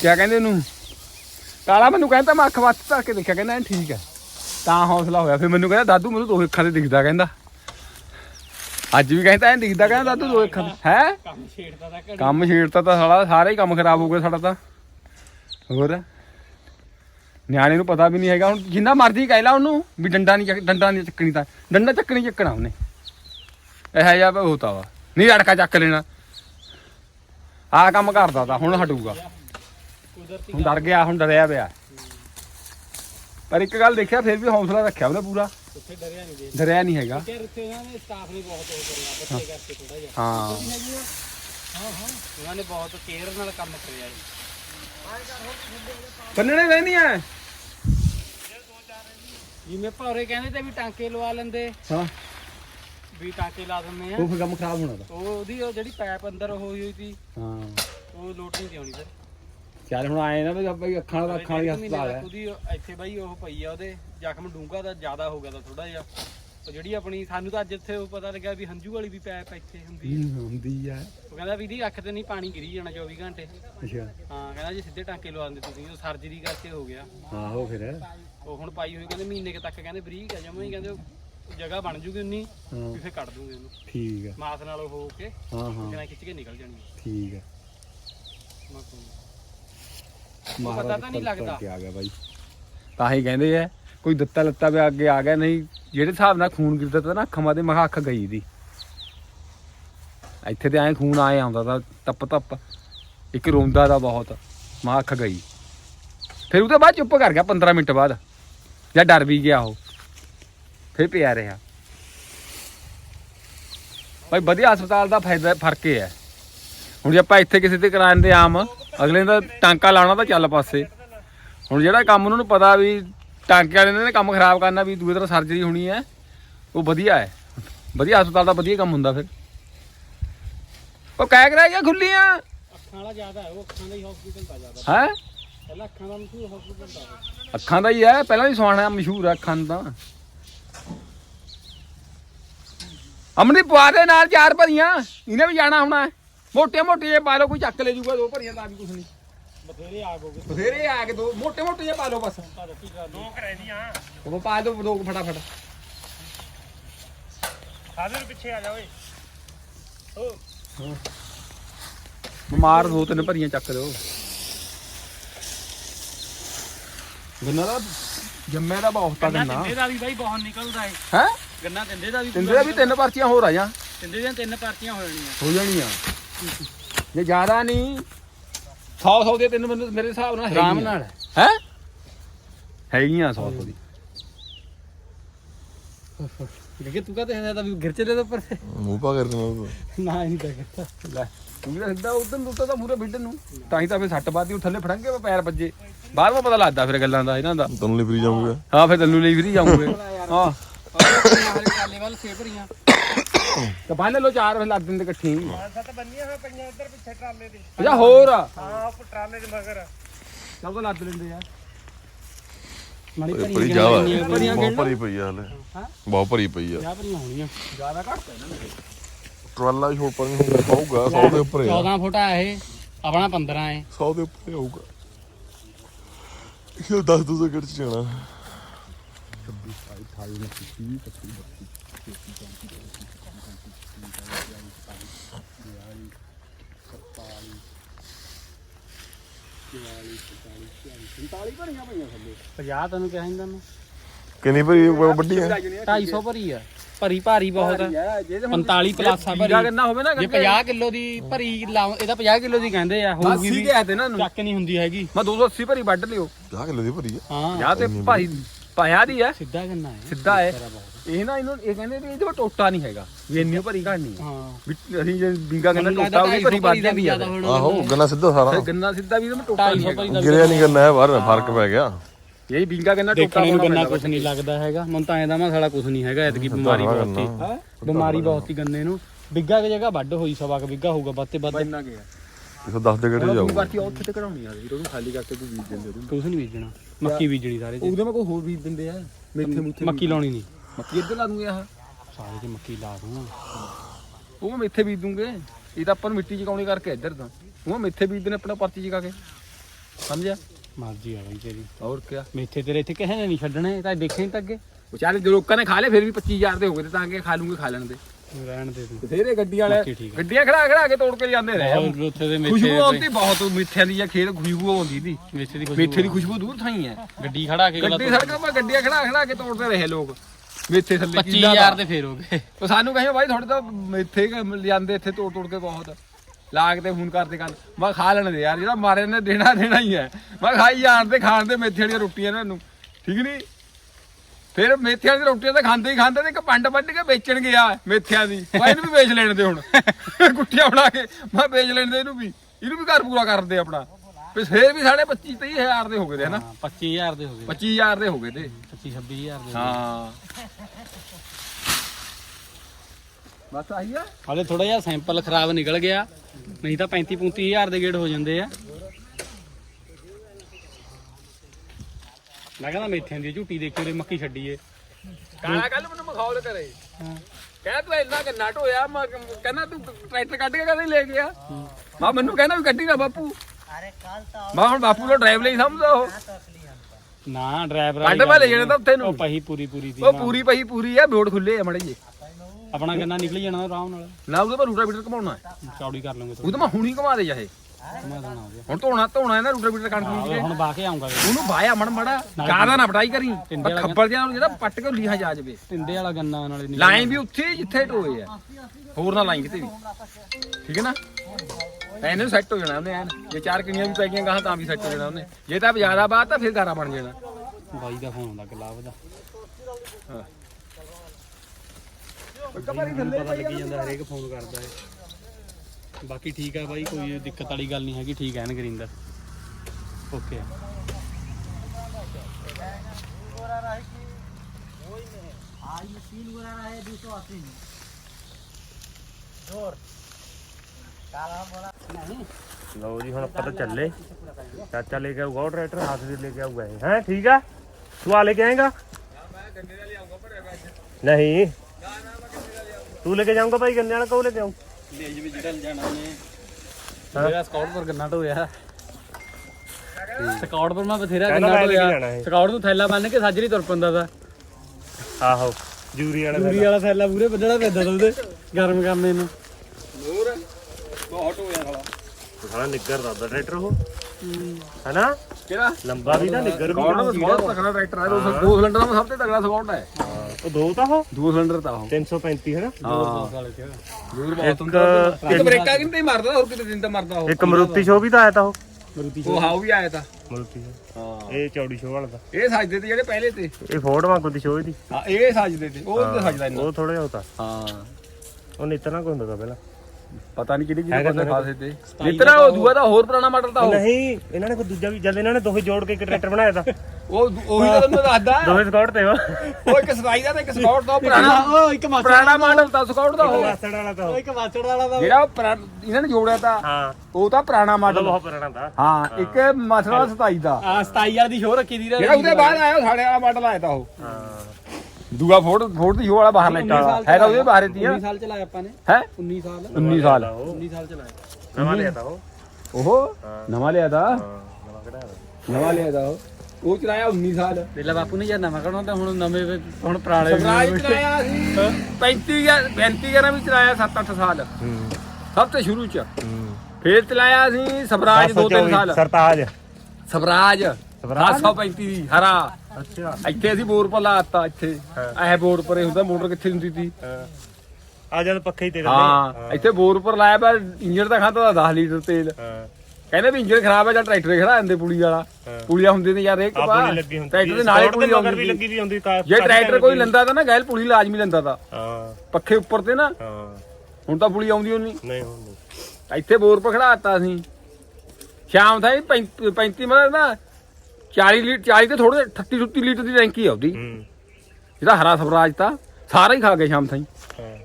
ਕਿਆ ਕਹਿੰਦੇ ਇਹਨੂੰ? ਕਾਲਾ ਮੈਨੂੰ ਕਹਿੰਦਾ ਮੈਂ ਅੱਖ ਵੱਤ ਧਰ ਕੇ ਦੇਖਿਆ ਕਹਿੰਦਾ ਠੀਕ ਹੈ ਤਾਂ ਹੌਸਲਾ ਹੋਇਆ। ਫਿਰ ਮੈਨੂੰ ਕਹਿੰਦਾ ਦਾਦੂ ਮੈਨੂੰ ਦੋ ਅੱਖਾਂ ਤੇ ਦਿਖਦਾ ਕਹਿੰਦਾ। ਅੱਜ ਵੀ ਕਹਿੰਦਾ ਐਨ ਦਿਖਦਾ ਕਹਿੰਦਾ ਦਾਦੂ ਦੋ ਅੱਖਾਂ ਹੈ? ਕੰਮ ਛੇੜਦਾ ਤਾਂ ਕੰਮ ਛੇੜਤਾ ਤਾਂ ਸਾਲਾ ਸਾਰਾ ਹੀ ਕੰਮ ਖਰਾਬ ਹੋ ਗਿਆ ਸਾਡਾ ਤਾਂ। ਹੋਰ? ਨਿਆਣੇ ਨੂੰ ਪਤਾ ਵੀ ਨਹੀਂ ਹੈਗਾ। ਹੁਣ ਜਿੰਨਾ ਮਰਜ਼ੀ ਕਹਿ ਲਾ ਉਹਨੂੰ ਵੀ ਡੰਡਾ ਨਹੀਂ ਡੰਡਾ ਨਹੀਂ ਚੱਕਣੀ ਤਾਂ। ਡੰਡਾ ਚੱਕਣੀ ਚੱਕਣਾ ਉਹਨੇ। ਇਹ ਜਿਹਾ ਹੋਤਾ ਵਾ। ਨਹੀਂ ਅੜਕਾ ਚੱਕ ਲੈਣਾ। ਆਹ ਕੰਮ ਕਰਦਾ ਤਾਂ ਹੁਣ ਹਟੂਗਾ। ਹੁਣ ਡਰ ਗਿਆ ਹੁਣ ਡਰਿਆ ਪਿਆ। ਪਰ ਇੱਕ ਗੱਲ ਦੇਖਿਆ ਫਿਰ ਵੀ ਹੌਸਲਾ ਰੱਖਿਆ ਉਹਨੇ ਪੂਰਾ। ਉੱਥੇ ਡਰਿਆ ਨਹੀਂ ਦੇ ਡਰਿਆ ਨਹੀਂ ਹੈਗਾ। ਤੇ ਉੱਥੇ ਉਹਨਾਂ ਨੇ ਸਟਾਫ ਨੇ ਬਹੁਤ ਉਹ ਕਰਿਆ ਬੱਚੇ ਕਰਕੇ ਥੋੜਾ ਜਿਹਾ ਹਾਂ ਹਾਂ। ਹਾਂ। ਉਹਨਾਂ ਨੇ ਬਹੁਤ ਕੇਅਰ ਨਾਲ ਕੰਮ ਕਰਿਆ ਜੀ। ਬੰਨਣੇ ਰਹਿੰਦੀਆਂ ਜਿਵੇਂ ਭੌਰੇ ਕਹਿੰਦੇ ਤੇ ਵੀ ਟਾਂਕੇ ਲਵਾ ਲੈਂਦੇ। ਹਾਂ। ਵੀ ਟਾਂਕੇ ਲਾ ਦਿੰਦੇ ਆ। ਉਹ ਫਿਰ ਕੰਮ ਖਰਾਬ ਹੋਣਾ ਤਾਂ। ਉਹ ਉਹਦੀ ਉਹ ਜਿਹੜੀ ਪਾਈਪ ਅੰਦਰ ਹੋਈ ਹੋਈ ਸੀ ਹਾਂ। ਉਹ ਲੋਟ ਨਹੀਂ ਤੇ ਆਉਣੀ ਫਿਰ। ਚੱਲ ਹੁਣ ਆਏ ਨਾ ਵੀ ਆਪਾਂ ਅੱਖਾਂ ਦਾ ਅੱਖਾਂ ਵਾਲੀ ਹਸਪਤਾਲ ਹੈ। ਉਹਦੀ ਇੱਥੇ ਬਾਈ ਉਹ ਪਈ ਆ ਉਹਦੇ ਜ਼ਖਮ ਡੂੰਗਾ ਦਾ ਜ਼ਿਆਦਾ ਹੋ ਗਿਆ ਤਾਂ ਥੋੜਾ ਜਿਹਾ। ਉਹ ਜਿਹੜੀ ਆਪਣੀ ਸਾਨੂੰ ਤਾਂ ਅੱਜ ਇੱਥੇ ਉਹ ਪਤਾ ਲੱਗਿਆ ਵੀ ਹੰਝੂ ਵਾਲੀ ਵੀ ਪਾਈਪ ਇੱਥੇ ਹੁੰਦੀ ਹੈ ਹੁੰਦੀ ਆ। ਉਹ ਕਹਿੰਦਾ ਵੀ ਇਹਦੀ ਅੱਖ ਤੇ ਨਹੀਂ ਪਾਣੀ ਗਿਰੀ ਜਾਣਾ 24 ਘੰਟੇ। ਅੱਛਾ। ਹਾਂ ਕਹਿੰਦਾ ਜੀ ਸਿੱਧੇ ਟਾਂਕੇ ਲਵਾ ਦਿੰਦੇ ਤੁਸੀਂ ਉਹ ਸਰਜਰੀ ਕਰਕੇ ਹੋ ਗਿਆ। ਆਹੋ ਫਿਰ। ਉਹ ਹੁਣ ਪਾਈ ਹੋਈ ਕਹਿੰਦੇ ਮਹੀਨੇ ਕੁ ਤੱਕ ਕਹਿੰਦੇ ਬਰੀਕ ਆ ਜਮਾਂ ਹੀ ਕਹਿੰਦੇ ਉਹ ਜਗ੍ਹਾ ਬਣ ਜੂਗੀ ਉਨੀ ਹਾਂ। ਵੀ ਫੇਰ ਕੱਢ ਦੂੰਗੇ ਉਹਨੂੰ। ਠੀਕ ਆ। ਮਾਸ ਨਾਲ ਉਹ ਹੋ ਕੇ ਹਾਂ ਹਾਂ। ਕਿਨਾਂ ਖਿੱਚ ਕੇ ਨਿਕਲ ਜਾਣੀ। ਠੀਕ ਆ। ਮੈਂ ਕਿਹਾ ਮਹਾਰਾਜ ਤਾਂ ਨਹੀਂ ਲੱਗਦਾ। ਕੇ ਆ ਗਿਆ ਬਾਈ। ਤਾਂ ਹੀ ਕਹਿੰਦੇ ਆ ਕੋਈ ਦਿੱਤਾ ਲੱਤਾ ਵੀ ਅੱਗੇ ਆ ਗਿਆ, ਨਹੀਂ, ਜਿਹੜੇ ਹਿਸਾਬ ਨਾਲ ਖੂਨ ਗਿਰਦਾ ਤਾ ਨਾ ਅੱਖਾਂ ਦੇ ਮਖਾ ਅੱਖ ਗਈ ਦੀ। ਇੱਥੇ ਤੇ ਐ ਖੂਨ ਆਏ ਆਉਂਦਾ ਤਾਂ ਤੱਪ ਤੱਪ ਇੱਕ ਰੋਂਦਾ ਦਾ ਬਹੁਤ, ਮਾ ਅੱਖ ਗਈ। ਫਿਰ ਉਹ ਤੋਂ ਬਾਅਦ ਚੁੱਪ ਕਰ ਗਿਆ 15 ਮਿੰਟ ਬਾਅਦ, ਜਾਂ ਡਰ ਵੀ ਗਿਆ ਉਹ। ਫਿਰ ਪਿਆ ਰਿਹਾ। ਭਾਈ ਵਧੀਆ ਹਸਪਤਾਲ ਦਾ ਫਾਇਦਾ, ਫ਼ਰਕ ਇਹ ਹੈ। ਹੁਣ ਜੇ ਆਪਾਂ ਇੱਥੇ ਕਿਸੇ ਤੇ ਕਰਾਉਣ ਦੇ ਆਮ, ਅਗਲੇ ਦਾ ਟਾਂਕਾ ਲਾਉਣਾ ਤਾਂ ਚੱਲ ਪਾਸੇ। ਹੁਣ ਜਿਹੜਾ ਕੰਮ ਉਹਨਾਂ ਨੂੰ ਪਤਾ ਵੀ ਟਾਂਕੇ ਵਾਲੇ ਨੇ ਕੰਮ ਖਰਾਬ ਕਰਨਾ ਵੀ ਦੂਏ ਤਰ੍ਹਾਂ ਸਰਜਰੀ ਹੋਣੀ ਹੈ। ਉਹ ਵਧੀਆ ਹੈ। ਵਧੀਆ ਹਸਪਤਾਲ ਦਾ ਵਧੀਆ ਕੰਮ ਹੁੰਦਾ ਫਿਰ। ਉਹ ਕਹਿ ਕਰਾ ਗਿਆ ਖੁੱਲੀਆਂ। ਅੱਖਾਂ ਵਾਲਾ ਜ਼ਿਆਦਾ ਹੈ ਉਹ ਅੱਖਾਂ ਦਾ ਹੀ ਹਸਪੀਟਲ ਤਾਂ ਜ਼ਿਆਦਾ। ਹੈ? ਪਹਿਲਾਂ ਅੱਖਾਂ ਦਾ ਮਸ਼ਹੂਰ ਹਸਪੀਟਲ ਤਾਂ ਉਹ। ਅੱਖਾਂ ਦਾ ਹੀ ਹੈ ਪਹਿਲਾਂ ਵੀ ਸੁਆਣਾ ਮਸ਼ਹੂਰ ਹੈ ਅੱਖਾਂ ਦਾ। ਅਮਨਦੀਪ ਪਵਾ ਦੇ ਨਾਲ ਚਾਰ ਭਰੀਆਂ ਇਹਨੇ ਵੀ ਜਾਣਾ ਹੋਣਾ। ਮੋਟੇ ਮੋਟੇ ਪਾ ਲਓ ਕੋਈ ਚੱਕ ਲੈ ਜੂਗਾ ਦੋ ਭਰੀਆਂ ਦਾ ਵੀ ਕੁਛ ਨਹੀਂ। ਬਥੇਰੇ ਆ ਬਥੇਰੇ ਆ ਕੇ ਦੋ ਮੋਟੇ ਮੋਟੇ ਜੇ ਪਾ ਲਓ ਬਸ। ਤਾਂ ਦੋ ਘਰੇ ਦੀਆਂ ਉਹ ਪਾ ਦੋ ਦੋ ਫਟਾਫਟ। ਸਾਦੇ ਨੂੰ ਪਿੱਛੇ ਆ ਜਾ ਓਏ। ਬਿਮਾਰ ਦੋ ਤਿੰਨ ਭਰੀਆਂ ਚੱਕ ਦਿਓ ਗੰਨਾ ਦਾ ਜੰਮੇ ਦਾ ਬਹੁਤ ਆ ਗੰਨਾ ਗੰਨਾ। ਤਿੰਦੇ ਦਾ ਵੀ ਬਾਈ ਬਹੁਤ ਨਿਕਲਦਾ ਏ। ਹੈ? ਗੰਨਾ ਤਿੰਦੇ ਦਾ ਵੀ ਤਿੰਦੇ ਦਾ ਵੀ ਤਿੰਨ ਪਰਚੀਆਂ ਹੋਰ ਆ ਜਾਂ? ਤਿੰਦੇ ਦੀਆਂ ਤਿੰਨ ਪਾਰਟੀਆਂ ਹੋ ਜਾਣੀਆਂ। ਹੋ ਜਾਣੀਆਂ। ਜੇ ਜ਼ਿਆਦਾ ਨਹੀਂ 100 100 ਦੇ ਤਿੰਨ ਮੈਨੂੰ ਮੇਰੇ ਹਿਸਾਬ ਨਾਲ ਆਰਾਮ ਨਾਲ। ਹੈ? ਹੈਗੀਆਂ 100 100 ਦੀ ਕਿ ਤੂੰ ਕਹਤੇ ਹੈ ਤਾਂ ਵੀ ਗਿਰ ਚਲੇ ਤੋਂ ਪਰ ਮੂੰਹ ਪਾ ਕਰਨਾ ਨਾ ਨਹੀਂ ਤਾਂ ਕਰਦਾ ਲੈ। ਤੂੰ ਵੀ ਸਿੱਧਾ ਉਦੋਂ ਦੁੱਤਾ ਤਾਂ ਮੂਰੇ ਬਿੱਡਨ ਨੂੰ। ਤਾਂ ਹੀ ਤਾਂ ਫੇ ਸੱਟ ਬਾਦੀ ਉਹ ਥੱਲੇ ਫੜਾਂਗੇ ਵਾ ਪੈਰ ਵੱਜੇ। ਬਾਅਦ ਵਿੱਚ ਪਤਾ ਲੱਗਦਾ ਫਿਰ ਗੱਲਾਂ ਦਾ ਇਹਨਾਂ ਦਾ। ਤੈਨੂੰ ਲਈ ਫਰੀ ਜਾਊਂਗਾ। ਹਾਂ ਫਿਰ ਤੈਨੂੰ ਲਈ ਫਿਰੀ ਜਾਊਂਗੇ। ਹਾਂ। ਕਾਲੇ ਵੱਲ ਸੇ ਭਰੀਆਂ ਤਾਂ ਬੰਨ ਲਓ ਚਾਰ ਫਿਰ ਲੱਗ ਦਿੰਦੇ ਇਕੱਠੀ ਸੱਤ ਬੰਨੀਆਂ ਹੋਈਆਂ ਪਈਆਂ ਇੱਧਰ ਪਿੱਛੇ ਟਰਾਲੇ ਦੇ ਅੱਛਾ ਹੋਰ? ਆ ਹਾਂ ਉਹ ਟਰਾਲੇ ਦੇ ਮਗਰ। ਸਭ ਤੋਂ ਲੱਦ ਲੈਂਦੇ ਆ ਮਾੜੀ ਭਰੀ ਜਾਵਾ। ਭਰੀਆਂ ਬਹੁਤ ਭਰੀ ਪਈ ਆ ਹਲੇ। ਬਹੁਤ ਭਰੀ ਪਈ ਆ। ਭਰੀਆਂ ਹੋਣੀਆਂ। ਜ਼ਿਆਦਾ ਘੱਟ ਹੈ ਨਾ ਟਰਾਲਾ ਛੋੜ ਪਰ ਨਹੀਂ ਹੁੰਦਾ ਪਾਊਗਾ 100 ਦੇ ਉੱਪਰ ਆ। 14 ਫੁੱਟ ਆ ਇਹ। ਆਪਣਾ 15 ਹੈ 100 ਦੇ ਉੱਪਰ ਹੀ ਆਊਗਾ ਇਹ 10 ਦੂਸਰੇ ਕਿਹੜੇ ਚ ਜਾਣਾ। ਭਰੀਆਂ ਪਈਆਂ ਥੱਲੇ 50 ਤੈਨੂੰ ਕਿਹਾ ਜਾਂਦਾ ਮੈਂ ਕਿੰਨੀ ਭਰੀ ਵੱਡੀ ਆ। 250 ਭਰੀ ਆ। ਭਰੀ ਭਾਰੀ ਬਹੁਤ ਆ। 45 ਪਲੱਸ ਆ ਭਰੀ। ਗੰਨਾ ਹੋਵੇ ਨਾ ਜੇ 50 ਕਿਲੋ ਦੀ ਭਰੀ ਲਾਉ ਇਹਦਾ 50 ਕਿਲੋ ਦੀ ਕਹਿੰਦੇ ਆ ਹੋਊਗੀ ਵੀ। ਤੇ ਨਾ ਨੂੰ। ਚੱਕ ਨਹੀਂ ਹੁੰਦੀ ਹੈਗੀ। ਮੈਂ 280 ਭਰੀ ਵੱਢ ਲਿਓ। 50 ਕਿਲੋ ਦੀ ਭਰੀ ਆ। ਹਾਂ। ਜਾਂ ਤੇ ਭਾਈ ਪਾਇਆ ਦੀ ਹੈ ਸਿੱਧਾ ਕਰਨਾ ਹੈ। ਸਿੱਧਾ ਹੈ। ਇਹ ਨਾ ਇਹਨੂੰ ਇਹ ਕਹਿੰਦੇ ਵੀ ਇਹਦੇ ਕੋਲ ਟੋਟਾ ਨਹੀਂ ਹੈਗਾ। ਵੀ ਇੰਨੀ ਭਰੀ ਘੜਨੀ ਹਾਂ। ਵੀ ਅਸੀਂ ਜੇ ਬਿੰਗਾ ਕਹਿੰਦਾ ਟੋਟਾ ਉਹਦੀ ਭਰੀ ਵੱਧ ਜਾਂਦੀ ਵੀ ਆ ਆਹੋ ਗੰਨਾ ਸਿੱਧਾ ਸਾਰਾ। ਫਿਰ ਗੰਨਾ ਸਿੱਧਾ ਵੀ ਇਹਦੇ ਵਿੱਚ ਟੋਟਾ ਨਹੀਂ 250 ਹੈਗਾ। ਵੀ ਗਿਰਿਆ ਨਹੀਂ ਗੰਨਾ ਹੈ ਬਾਹਰ ਫ਼ਰਕ ਪੈ ਗਿਆ। ਇਹ ਬਿੰਗਾ ਕਹਿੰਦਾ ਟੋਟਾ ਦੇਖਣੇ ਨੂੰ ਗੰਨਾ ਕੁਝ ਨਹੀਂ ਲੱਗਦਾ ਹੈਗਾ। ਮੈਨੂੰ ਤਾਂ ਐਂ ਦਾ ਮਸਾਲਾ ਕੁਝ ਨਹੀਂ ਹੈਗਾ ਐਤਕੀ ਬਿਮਾਰੀ ਬਹੁਤ। ਸੀ ਬਿਮਾਰੀ ਬਹੁਤ ਗੰਨੇ ਨੂੰ। ਬਿੱਗਾ ਦੀ ਜਗ੍ਹਾ ਵੱਢ ਹੋਈ ਸਵਾ ਕ ਬਿੱਗਾ ਹੋਊਗਾ ਵੱਧ ਤੇ ਵੱਧ। ਇੰਨਾ ਗਿਆ ਇਹ 10 ਦੇ ਕਿਹੜੇ ਉਹ ਜਾਊਗਾ। ਬਾਕੀ ਉੱਥੇ ਤੇ ਕਢਾਉਣੀ ਆ ਵੀਰ ਉਹਨੂੰ ਖਾਲੀ ਕਰਕੇ ਤੂੰ ਬੀਜ ਦਿੰਦੇ ਉਹਨੂੰ। ਕੁਝ ਨਹੀਂ ਬੀਜਣਾ ਮੱਕੀ ਬੀਜਣੀ ਸਾਰੇ ਚ ਉਹਦੇ ਮੈਂ ਕੋਈ ਹੋਰ ਬੀਜ ਦਿੰਦੇ ਆ ਮੇਥੇ ਮੁੱਥੇ ਮੱਕੀ ਲਾਉਣੀ ਨਹੀਂ। ਮੱਕੀ ਇੱਧਰ ਲਾ ਦੂੰਗੇ ਆਹ। ਸਾਰੇ ਚ ਮੱਕੀ ਲਾ ਦੂੰ। ਉਹ ਮੈਂ ਮੇਥੇ ਬੀਜ ਦੂੰਗੇ। ਇਹ ਤਾਂ ਆਪਾਂ ਨੂੰ ਮਿੱਟੀ ਚਕਾਉਣੀ ਕਰਕੇ ਇੱਧਰ ਤਾਂ। ਉਹ ਮੈਂ ਮੇਥੇ ਬੀਜ ਦੇਣੇ ਆਪਣਾ ਪਰਚੀ ਚਕਾ ਕੇ। ਸਮਝਿਆ? ਮਰਜ਼ੀ ਆ ਬਈ ਤੇਰੀ। ਹੋਰ ਕੀ ਮੇਥੇ ਤੇਰੇ ਇੱਥੇ ਕਿਸੇ ਨੇ ਨਹੀਂ ਛੱਡਣੇ ਇਹ ਤਾਂ ਦੇਖੇ ਨਹੀਂ ਤੱਗੇ ਉਹ ਚੱਲ ਜੋ ਲੋਕਾਂ ਨੇ ਖਾ ਲਏ ਫਿਰ ਵੀ 25000 ਦੇ ਹੋ ਗਏ ਤੇ ਤਾਂ ਕਿ ਖਾ ਲੂੰਗੇ ਖਾ ਲੈਣ ਦੇ। ਰਹਿਣ ਦੇ ਤੂੰ ਬਥੇਰੇ ਗੱਡੀਆਂ ਬਾਕੀ ਵਾਲੇ ਠੀਕ ਆ। ਗੱਡੀਆਂ ਖੜਾ ਖੜਾ ਕੇ ਤੋੜ ਕੇ ਜਾਂਦੇ ਰਹੇ ਬਹੁਤ ਉੱਥੇ ਦੇ ਖੁਸ਼ਬੂ ਮੇਥੇ ਆਉਂਦੀ ਬਹੁਤ ਮਿੱਠਿਆਂ ਦੀ ਜਾਂ ਖੇਤ ਖੁਸ਼ਬੂ ਆਉਂਦੀ ਦੀ ਮੇਥੇ ਦੀ ਖੁਸ਼ਬੂ ਦੀ ਖੁਸ਼ਬੂ ਦੂਰ ਥਾਈ ਹੈ ਗੱਡੀ ਖੜਾ ਕੇ ਗੱਡੀ ਸੜਕਾਂ 'ਤੇ ਗੱਡੀਆਂ ਖੜਾ ਖੜਾ ਕੇ ਤੋੜਦੇ ਰਹੇ ਲੋਕ। ਮੇਥੇ ਥੱਲੇ 25000 ਦੇ। ਫੇਰ ਹੋ ਗਏ। ਉਹ ਸਾਨੂੰ ਕਹੇ ਭਾਈ ਤੁਹਾਡੇ ਤਾਂ ਮੇਥੇ ਲਿਆਂਦੇ ਇੱਥੇ ਤੋੜ ਤੋੜ ਕੇ ਬਹੁਤ। ਲਾਗ ਤੇ ਫੋਨ ਕਰਦੇ ਕੰਨ ਮੈਂ ਖਾ ਲੈਣ ਦੇ ਯਾਰ ਜਿਹੜਾ ਮਾਰੇ ਨੇ ਦੇਣਾ ਦੇਣਾ ਹੀ ਹੈ। ਮੈਂ ਖਾਈ ਜਾਣ ਤੇ ਖਾਣ ਦੇ ਮੇਥੇ ਵਾਲੀਆਂ ਰੋਟੀਆਂ ਇਹਨਾਂ ਨੂੰ। ਠੀਕ ਨਹੀਂ ਫਿਰ ਮੇਥੇ ਵਾਲੀ ਰੋਟੀਆਂ ਤਾਂ ਖਾਂਦੇ ਹੀ ਖਾਂਦੇ ਤੇ ਇੱਕ ਪੰਡ ਵੱਢ ਕੇ ਵੇਚਣ ਗਿਆ ਮੇਥਿਆਂ ਦੀ। ਮੈਂ ਇਹਨੂੰ ਵੀ ਵੇਚ ਲੈਣ ਦੇ ਹੁਣ। ਗੁੱਟੀਆਂ ਬਣਾ ਕੇ ਮੈਂ ਵੇਚ ਲੈਣ ਦੇ ਇਹਨੂੰ ਵੀ। ਇਹਨੂੰ ਵੀ ਘਰ ਪੂਰਾ ਕਰਦੇ ਆਪਣਾ। ਫੇਰ ਵੀ ਸਾਡੇ 25 30 ਹਜ਼ਾਰ ਦੇ ਹੋ ਗਏ ਦੇ ਹਨਾ? 25000 ਦੇ ਹੋ ਗਏ। 25000 ਦੇ ਹੋ ਗਏ ਤੇ। 25 26000 ਦੇ ਹਾਂ ਬਸ ਆਈ ਆ। ਹਾਲੇ ਥੋੜਾ ਜਿਹਾ ਸੈਂਪਲ ਖਰਾਬ ਨਿਕਲ ਗਿਆ। ਨਹੀਂ ਤਾਂ 35 35000 ਦੇ ਗੇੜ ਹੋ ਜਾਂਦੇ ਆ। ਮੈਂ ਕਹਿੰਦਾ ਮੇਥਿਆਂ ਦੀ ਝੂਟੀ ਦੇਖੀ ਉਹਦੇ ਮੱਕੀ ਛੱਡੀ ਏ। ਕਾਲਾ ਕੱਲ ਮੈਨੂੰ ਮਖੌਲ ਕਰੇ ਕਹਿ ਤੂੰ ਇੰਨਾ ਗੰਨਾ ਢੋਇਆ ਮੈਂ ਕਹਿੰਦਾ ਤੂੰ ਟਰੈਕਟਰ ਕੱਢ ਕੇ ਕਦੇ ਲੈ ਗਿਆ? ਮਾ ਮੈਨੂੰ ਕਹਿੰਦਾ ਵੀ ਕੱਢੀ ਨਾ ਬਾਪੂ। ਅਰੇ ਕੱਲ ਤਾਂ ਮਾ ਹੁਣ ਬਾਪੂ ਦਾ ਡਰਾਈਵ ਲਈ ਸਮਝਦਾ ਉਹ। ਨਾ ਡਰਾਈਵਰ ਕੱਢ ਵਾਲੇ ਜਿਹੜੇ ਤਾਂ ਉੱਥੇ ਨੂੰ। ਉਹ ਪਹੀ ਪੂਰੀ ਪੂਰੀ ਦੀ ਉਹ ਪੂਰੀ ਪਹੀ ਪੂਰੀ ਆ ਬੋਰਡ ਖੁੱਲੇ ਆ ਮੜੇ ਜੀ ਆਪਣਾ ਗੰਨਾ ਨਿਕਲੀ ਜਾਣਾ ਆਰਾਮ ਨਾਲ। ਨਾ ਪਰ ਰੂਟਾ ਬੀਟਰ ਘਮਾਉਣਾ। ਚੌੜੀ ਕਰ ਲਾਂਗੇ ਉਹ ਤਾਂ ਮੈਂ ਹੁਣੀ ਘਮਾ ਦੇ ਜਾਹੇ ਹੁਣ ਧੋਣਾ ਧੋਣਾ ਇਹਨਾਂ ਰੂਟਾ ਬੀਟਰ ਕਣਕ ਬੀਜ ਕੇ। ਹੁਣ ਕੇ ਆਉਂਗਾ ਉਹਨੂੰ ਬਾਇਆ ਮੜ ਮੜਾ ਕਾਦਾ ਨਾ ਪਟਾਈ ਕਰੀ। ਟਿੰਡੇ ਖੱਬਲ ਜਿਹਾ ਜਿਹੜਾ ਪੱਟ ਕੇ ਲੀਹਾਂ ਜਾ ਜਵੇ। ਤਿੰਦੇ ਵਾਲਾ ਗੰਨਾ ਨਾਲੇ ਲਾਈਨ ਵੀ ਉੱਥੇ ਹੀ ਜਿੱਥੇ ਢੋਏ ਆ। ਹੋਰ ਨਾ ਲਾਈਨ ਕਿਤੇ ਵੀ। ਠੀਕ ਹੈ ਨਾ? ਐਨੇ ਸੈੱਟ ਹੋ ਜਾਣਾ ਉਹਨੇ ਐਨ। ਜੇ ਚਾਰ ਕਿਣੀਆਂ ਵੀ ਪੈ ਗਈਆਂ ਗਾਹਾਂ ਤਾਂ ਵੀ ਸੈੱਟ ਹੋ ਜਾਣਾ ਉਹਨੇ। ਜੇ ਤਾਂ ਜ਼ਿਆਦਾ ਬਾਤ ਤਾਂ ਫਿਰ ਗਾਰਾ ਬਣ ਜਾਣਾ। ਬਾਈ ਦਾ ਫੋਨ ਆਉਂਦਾ ਗੁਲਾਬ ਦਾ। ਕਬਰੀ ਮੈਨੂੰ ਪਤਾ ਲੱਗੀ ਜਾਂਦਾ ਹਰੇਕ ਫੋਨ ਕਰਦਾ ਹੈ ਬਾਕੀ ਠੀਕ ਹੈ ਬਾਈ ਕੋਈ ਦਿੱਕਤ ਵਾਲੀ ਗੱਲ ਨਹੀਂ ਹੈਗੀ ਠੀਕ ਹੈ ਨਾ ਗਰਿੰਦਰ ਓਕੇ गोरा रहे कि वही में आज में तीन गोरा रहे दो सौ अस्सी में जोर काला बोला नहीं ਲਓ ਜੀ ਹੁਣ ਆਪਾਂ ਤਾਂ ਚੱਲੇ ਚਾਚਾ ਲੈ ਕੇ ਆਊਗਾ ਉਹ ਟਰੈਕਟਰ ਹੱਥ ਦੇ ਲੈ ਕੇ ਆਊਗਾ ਇਹ ਹੈ ਠੀਕ ਆ ਤੂੰ ਆ ਲੈ ਕੇ ਆਏਗਾ ਨਹੀਂ ਤੂੰ ਲੈ ਕੇ ਜਾਊਂਗਾ ਭਾਈ ਗੰਨੇ ਵਾਲਾ ਕੋ ਲੈ ਕੇ ਆਊਂ ਲੇਜ ਵਿੱਚ ਡਲ ਜਾਣਾ ਨੇ ਮੇਰਾ ਸਕਾਊਟ ਪਰ ਗੰਨਾ ਢੋਇਆ। ਸਕਾਊਟ ਪਰ ਮੈਂ ਬਥੇਰਾ ਗੰਨਾ ਢੋਇਆ। ਸਕਾਊਟ ਨੂੰ ਥੈਲਾ ਬੰਨ ਕੇ ਸਾਜਰੀ ਤੁਰ ਪੈਂਦਾ ਦਾ ਆਹੋ ਜੂਰੀ ਵਾਲਾ ਪੂਰੀ ਵਾਲਾ ਥੈਲਾ ਪੂਰੇ ਵੱਢਣਾ ਪੈਂਦਾ ਤਾ ਉਹਦੇ। ਗਰਮ ਕਰਨੇ ਨੂੰ ਹੋਰ? ਬਹੁਤ ਹੋਇਆ ਸਾਲਾ। ਸਾਲਾ ਨਿੱਗਰ ਦਾ ਟਰੈਕਟਰ ਉਹ। ਹੈਨਾ? ਕਿਹੜਾ? ਲੰਬਾ ਵੀ ਤਾਂ ਨਿੱਗਰ ਵੀ ਬਹੁਤ ਤਕੜਾ ਟਰੈਕਟਰ ਹੈ ਦੋ ਦੋ ਸਿਲੰਡਰ ਦਾ ਸਭ ਤੋਂ ਤਕੜਾ ਸਕਾਉਟ ਹੈ ਉਹ ਦੋ ਤਾਂ ਉਹ? ਦੋ ਸਿਲੰਡਰ ਤਾਂ ਉਹ। 335 ਹੈਨਾ? ਹਾਂ। ਸਾਲੇ ਚ। ਦੂਰ ਇੱਕ ਇੱਕ ਬ੍ਰੇਕਾਂ ਕਿੰਨੇ ਮਾਰਦਾ ਹੋਰ ਕਿਤੇ ਦਿਨ ਤਾਂ ਮਰਦਾ ਉਹ। ਇੱਕ ਮਰੂਤੀ ਸ਼ੋ ਵੀ ਤਾਂ ਆਇਆ ਤਾਂ ਉਹ। ਮਰੂਤੀ ਉਹ ਹਾਂ ਉਹ ਵੀ ਆਇਆ ਤਾਂ। ਮਰੂਤੀ show। ਹਾਂ। ਇਹ ਚੌੜੀ ਸ਼ੋ ਵਾਲਾ ਦਾ ਇਹ ਸੱਜਦੇ ਤੇ ਜਿਹੜੇ ਪਹਿਲੇ ਤੇ। ਇਹ ਫੋਰਡ ਵਾਂਗੂ ਦੀ ਸ਼ੋ ਇਹਦੀ। ਹਾਂ ਇਹ ਸੱਜਦੇ ਤੇ। ਉਹ ਤੇ ਸੱਜਦਾ ਇੰਨਾ। ਉਹ ਥੋੜਾ ਜਿਹਾ ਹੁੰਦਾ ਹਾਂ। ਉਹ ਨਿਤਨਾ ਕੋਈ ਹੁੰਦਾ ਤਾ ਪਹਿਲਾਂ। ਪਤਾ ਨਹੀਂ ਕਿਹੜੀ ਹੈਗਾ ਕਿਹੜੀ ਬੰਦੇ ਤਾਂ। ਖਾਸੇ ਤੇ ਜਿੱਤਰਾ ਉਹ ਦੂਆ ਦਾ ਹੋਰ ਪੁਰਾਣਾ ਮਾਡਲ ਤਾਂ ਉਹ ਨਹੀਂ ਇਹਨਾਂ ਨੇ ਕੋਈ ਦੂਜਾ ਵੀ ਜਦ ਇਹਨਾਂ ਨੇ ਦੋਹੇ ਜੋੜ ਕੇ ਇੱਕ ਟਰੈਕਟਰ ਬਣਾਇਆ ਤਾਂ। ਉਹ ਉਹੀ ਤਾਂ ਤੁਹਾਨੂੰ ਦੱਸਦਾ। ਦੋਵੇਂ ਸਕਾਟ ਤੇ ਉਹ ਉਹ ਇੱਕ ਸਕਾਈ ਦਾ ਤੇ ਇੱਕ ਸਕਾਉਟ ਦਾ ਉਹ ਪੁਰਾਣਾ ਉਹ ਇੱਕ ਮਾਸੜ ਪੁਰਾਣਾ ਮਾਡਲ ਤਾਂ ਸਕਾਉਟ ਦਾ ਉਹ ਮਾਸੜ ਵਾਲਾ ਤਾਂ ਉਹ। ਇੱਕ ਮਾਸੜ ਵਾਲਾ ਦਾ। ਜਿਹੜਾ ਉਹ ਪੁਰਾ- ਇਹਨਾਂ ਨੇ ਜੋੜਿਆ ਤਾਂ ਹਾਂ। ਉਹ ਤਾਂ ਪੁਰਾਣਾ ਉਹ ਮਾਡਲ। ਬਹੁਤ ਪੁਰਾਣਾ ਦਾ ਹਾਂ ਇੱਕ ਮਸਲਾ 27 ਦਾ। ਆ 27 ਵਾਲੀ ਦੀ ਸ਼ੋਅ ਰੱਖੀ ਦੀ ਜਿਹੜਾ ਉਹਦੇ ਬਾਅਦ ਆਇਆ ਉਹ ਸਾਡੇ ਵਾਲਾ ਮਾਡਲ ਆਇਆ ਤਾਂ ਉਹ। ਹਾਂ। ਦੂਆ ਫੋਰਡ ਫੋਰਡ ਦੀ ਸ਼ੋ ਵਾਲਾ ਬਾਹਰ ਲੈਟਾ ਹੈ ਤਾਂ ਉਹਦੇ ਬਾਹਰ ਤੀ 19 ਸਾਲ ਚਲਾਇਆ ਆਪਾਂ ਨੇ। ਹੈ? 19 ਸਾਲ। 19 ਸਾਲ। ਉਹ 19 ਸਾਲ ਚਲਾਇਆ ਨਵਾਂ ਲਿਆ ਤਾਂ ਉਹ। ਉਹ। ਨਵਾਂ ਲਿਆ ਤਾਂ। ਹਾਂ ਨਵਾਂ ਕਢਾਇਆ ਨਵਾਂ ਲਿਆ ਤਾਂ ਉਹ। ਉਹ ਚਲਾਇਆ 19 ਸਾਲ। ਪਹਿਲਾਂ ਬਾਪੂ ਨੇ ਜਾਂ ਨਵਾਂ ਕਢਾਉਣਾ ਤਾਂ ਹੁਣ ਨਵੇਂ ਹੁਣ ਪੁਰਾਣੇ ਵੀ ਸਵਰਾਜ ਨਵੇਂ। ਚਲਾਇਆ ਸੀ। 35 ਜਾਂ 35 ਗਰਾਂ ਵੀ ਚਲਾਇਆ 7-8 ਸਾਲ। ਹੂੰ ਸਭ ਤੋਂ ਸ਼ੁਰੂ ਚ। ਹੂੰ ਫੇਰ ਚਲਾਇਆ ਸੀ ਸਵਰਾਜ 2-3 ਸਾਲ। ਸਰਤਾਜ। ਸਵਰਾਜ ਸਵਰਾਜ? 735 ਦੀ ਹਰਾ। ਅੱਛਾ। ਇੱਥੇ ਅਸੀਂ ਬੋਰ ਪਰ ਲਾਤਾ ਇੱਥੇ। ਇਹ ਬੋਰ ਪਰੇ ਹੁੰਦਾ ਮੋਟਰ ਕਿੱਥੇ ਹੁੰਦੀ ਸੀ? ਆ ਜਦ ਪੱਖੇ ਹੀ ਤੇਰੇ ਹਾਂ ਇੱਥੇ ਬੋਰ ਪਰ ਲਾਇਆ ਪਰ ਇੰਜਣ ਤਾਂ ਖਾਂਦਾ 10 ਲੀਟਰ ਤੇਲ। ਹਾਂ। ਕਹਿੰਦੇ ਵੀ ਇੰਜਣ ਖਰਾਬ ਹੈ ਜਾਂ ਟਰੈਕਟਰ ਹੀ ਖੜਾ ਦਿੰਦੇ ਪੁਲੀ ਵਾਲਾ। ਪੁਲੀਆਂ ਹੁੰਦੇ ਨੇ ਯਾਰ ਇੱਕ ਹੁੰਦੀ। ਟਰੈਕਟਰ ਦੇ ਨਾਲੇ ਪੁਲੀ ਮਗਰ ਆਉਂਦੀ ਵੀ ਸੀ। ਲੱਗੀ ਵੀ ਹੁੰਦੀ ਕਾਰ ਜੇ ਟਰੈਕਟਰ ਕੋਈ ਲੈਂਦਾ ਤਾਂ ਨਾ ਗੈਲ ਪੁਲੀ ਲਾਜ਼ਮੀ ਲੈਂਦਾ ਤਾਂ। ਹਾਂ। ਪੱਖੇ ਉੱਪਰ ਤੇ ਨਾ। ਹਾਂ। ਹੁਣ ਤਾਂ ਪੁਲੀ ਆਉਂਦੀ ਓ ਨਹੀਂ ਨਹੀਂ ਹੁਣ ਨਹੀਂ ਇੱਥੇ ਬੋਰ ਪਰ ਖੜਾਤਾ ਅਸੀਂ। ਸ਼ਾਮ ਥਾਈ 35 ਮਤਲਬ ਨਾ 40 ਲੀਟਰ 40 ਤੇ ਥੋੜੇ 38 38 ਲੀਟਰ ਦੀ ਟੈਂਕੀ ਆ ਉਹਦੀ। ਜਿਹੜਾ ਹਰਾ ਸਵਰਾਜ ਤਾਂ ਸਾਰਾ ਹੀ ਖਾ ਗਏ ਸ਼ਾਮ ਥਾਈ। ਹਾਂ।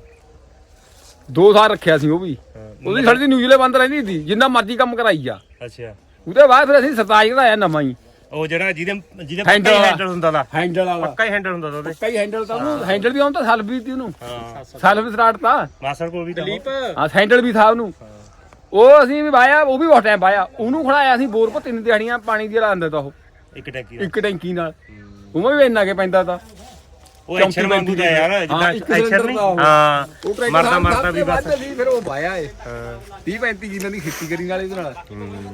ਦੋ ਸਾਲ ਰੱਖਿਆ ਸੀ ਉਹ ਵੀ। ਹਾਂ। ਉਹਦੀ ਸਾਡੀ ਨਿਊਜ਼ੀਲੈਂਡ ਬੰਦ ਰਹਿੰਦੀ ਸੀ ਜਿੰਨਾ ਮਰਜ਼ੀ ਕੰਮ ਕਰਾਈ ਜਾ ਅੱਛਾ। ਉਹਦੇ ਬਾਅਦ ਫਿਰ ਅਸੀਂ ਸਰਤਾਜ ਕਢਾਇਆ ਨਵਾਂ ਹੀ। ਉਹ ਜਿਹੜਾ ਜਿਹਦੇ ਜਿਹਦੇ ਪੱਕਾ। ਹੈਂਡਲ ਹੁੰਦਾ ਦਾ। ਹੈਂਡਲ ਵਾਲਾ। ਪੱਕਾ ਹੀ ਹੈਂਡਲ ਹੁੰਦਾ ਦਾ ਉਹਦੇ। ਕਈ ਹੈਂਡਲ ਤਾਂ ਉਹਨੂੰ ਹੈਂਡਲ ਵੀ ਆਉਂ ਤਾਂ ਸਲਬ ਵੀ ਤੀ ਉਹਨੂੰ। ਹਾਂ। ਸਲਬ ਸਟਾਰਟ ਤਾਂ। ਮਾਸੜ ਕੋਲ ਵੀ ਤਾਂ ਉਹ। ਹਾਂ ਹੈਂਡਲ ਵੀ ਥਾ ਉਹਨੂੰ। ਉਹ ਅਸੀਂ ਵੀ ਵਾਇਆ ਉਹ ਵੀ ਬਹੁਤ ਟਾਈਮ ਵਾਇਆ। ਉਹਨੂੰ ਖੜਾਇਆ ਅਸੀਂ ਬੋਰ ਪਰ ਤਿੰਨ ਦਿਹਾੜੀਆਂ ਪਾਣੀ ਦੀ ਲਾਉਂਦੇ ਤਾਂ ਉਹ। ਇੱਕ ਟੈਂਕੀ ਦਾ। ਇੱਕ ਟੈਂਕੀ ਨਾਲ। ਉਹ ਵੀ ਇੰਨਾ ਕੇ ਪੈਂਦਾ ਤਾਂ। ਉਹ ਐਕਸ਼ਨ ਵਾਂਗੂ ਦਾ ਯਾਰ ਜਿੱਦਾਂ ਐਕਸ਼ਨ ਨਹੀਂ। ਹਾਂ ਮਰਦਾ ਮਰਦਾ ਵੀ ਬਸ। ਫਿਰ ਉਹ ਵਾਇਆ ਏ ਹਾਂ 30 35 ਕਿੱਲਾਂ ਦੀ ਖੇਤੀ ਕਰੀ ਨਾਲੇ ਇਹਦੇ ਨਾਲ।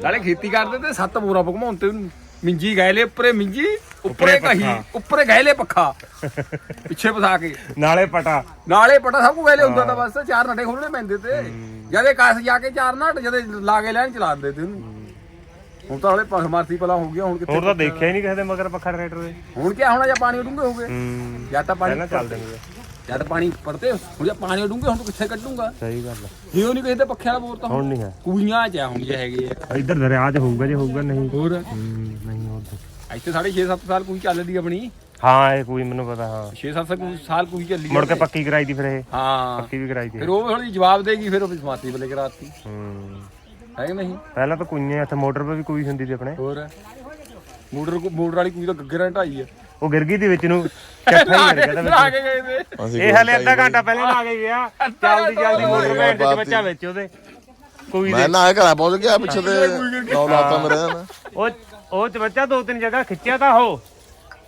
ਨਾਲੇ ਖੇਤੀ ਕਰਦੇ ਤੇ ਸੱਤ ਬੋਰਾ ਭਗਵਾਉਣ ਤੇ ਉਹਨੂੰ ਮਿੰਜੀ ਗਏ ਲੈ ਉੱਪਰੇ ਮਿੰਜੀ ਉੱਪਰੇ ਕਹੀ ਪੱਖਾ। ਉੱਪਰੇ ਗਏ ਲੈ ਪੱਖਾ। ਪਿੱਛੇ ਫਸਾ ਕੇ। ਨਾਲੇ ਪਟਾ। ਨਾਲੇ ਪਟਾ ਸਭ ਕੁ ਗਏ ਲੈ ਹੁੰਦਾ ਤਾਂ ਬਸ ਚਾਰ ਨਟੇ ਖੋਲਣੇ ਪੈਂਦੇ ਤੇ। ਜਦੇ ਕਾਸ ਜਾ ਕੇ ਚਾਰ ਨਟ ਜਦੇ ਲਾ ਕੇ ਲੈਣ ਚਲਾ ਦਿੰਦੇ ਤੇ ਉਹਨੂੰ। ਹੁਣ ਤਾਂ ਹਲੇ ਪਖਮਾਰਤੀ ਪਲਾ ਹੋ ਗਿਆ ਹੁਣ ਕਿੱਥੇ ਹੋਰ ਤਾਂ ਦੇਖਿਆ ਹੀ ਨਹੀਂ ਕਿਸੇ ਦੇ ਮਗਰ ਪੱਖਾ ਟਰੈਕਟਰ ਦੇ। ਹੁਣ ਕੀ ਹੋਣਾ ਜਾਂ ਪਾਣੀ ਡੂੰਘੇ ਹੋ ਗਏ ਹੂੰ ਜਾਂ ਤਾਂ ਪਾਣੀ ਪਹਿਲਾਂ ਚੱਲਦੇ ਨੇ ਜਾਂ ਤਾਂ ਪਾਣੀ ਪੜਤੇ ਹੁਣ ਜੇ ਪਾਣੀ ਡੂੰਘੇ ਹੁਣ ਕਿੱਥੇ ਕੱਢੂਗਾ? ਸਹੀ ਗੱਲ ਆ। ਜਿਉਂ ਨਹੀਂ ਕਿਸੇ ਦੇ ਪੱਖੇ ਵਾਲਾ ਬੋਰ ਤਾਂ ਹੁਣ ਨਹੀਂ ਹੈ। ਕੂਈਆਂ ਚ ਆ ਹੁਣ ਜੇ ਹੈਗੇ ਆ। ਇੱਧਰ ਦਰਿਆ 'ਚ ਹੋਊਗਾ ਜੇ ਹੋਊਗਾ ਨਹੀਂ। ਹੋਰ? ਹੂੰ ਨਹੀਂ ਹੋਰ ਇੱਥੇ ਸਾਡੇ 6-7 ਸਾਲ ਕੋਈ ਚੱਲਦੀ ਆਪਣੀ। ਹਾਂ ਇਹ ਕੋਈ ਮੈਨੂੰ ਪਤਾ ਹਾਂ। 6-7 ਸਾਲ ਕੋਈ ਚੱਲੀ ਮੁੜ ਕੇ ਪੱਕੀ ਕਰਾਈ ਦੀ ਫਿਰ ਇਹ। ਹਾਂ। ਪੱਕੀ ਵੀ ਕਰਾਈ ਦੀ। ਫਿਰ ਉਹ ਥੋੜੀ ਜਵਾਬ ਦੇਗੀ ਫਿਰ ਉਹ ਵੀ ਸਮਾਤੀ ਬਲੇ ਕਰਾਤੀ। ਹੂੰ। ਹੈ ਕਿ ਨਹੀਂ? ਪਹਿਲਾਂ ਤਾਂ ਕੁਈਆਂ ਇੱਥੇ ਮੋਟਰ 'ਤੇ ਵੀ ਕੋਈ ਹੁੰਦੀ ਸੀ ਆਪਣੇ। ਹੋਰ? ਮੋਟਰ ਕੋ ਮੋਟਰ ਵਾਲੀ ਕੋਈ ਤਾਂ ਗੱਗਰਾਂ ਢਾਈ ਆ। ਉਹ ਗਿਰ ਗਈ ਦੀ ਵਿੱਚ ਨੂੰ। ਇਕੱਠਾ ਹੀ ਮਿਲ ਗਿਆ ਲਾ ਤਾਂ ਕੇ ਗਏ ਤੇ। ਅਸੀਂ ਇਹ ਹਲੇ ਅੱਧਾ ਘੰਟਾ ਪਹਿਲਾਂ ਲਾ ਕੇ ਗਿਆ। ਜਲਦੀ ਜਲਦੀ ਮੋਟਰ ਭੈਣ ਦੇ ਬੱਚਾ ਵਿੱਚ ਉਹਦੇ। ਕੋਈ ਮੈਂ ਨਾ ਘਰਾਂ ਪਹੁੰਚ ਗਿਆ ਪਿੱਛੇ ਤੇ ਨੌ ਲਾਤਾ ਮੇਰੇ ਨਾ ਉਹ ਉਹ ਚ ਬੱਚਾ ਦੋ ਤਿੰਨ ਜਗ੍ਹਾ ਖਿੱਚਿਆ ਤਾਂ ਉਹ।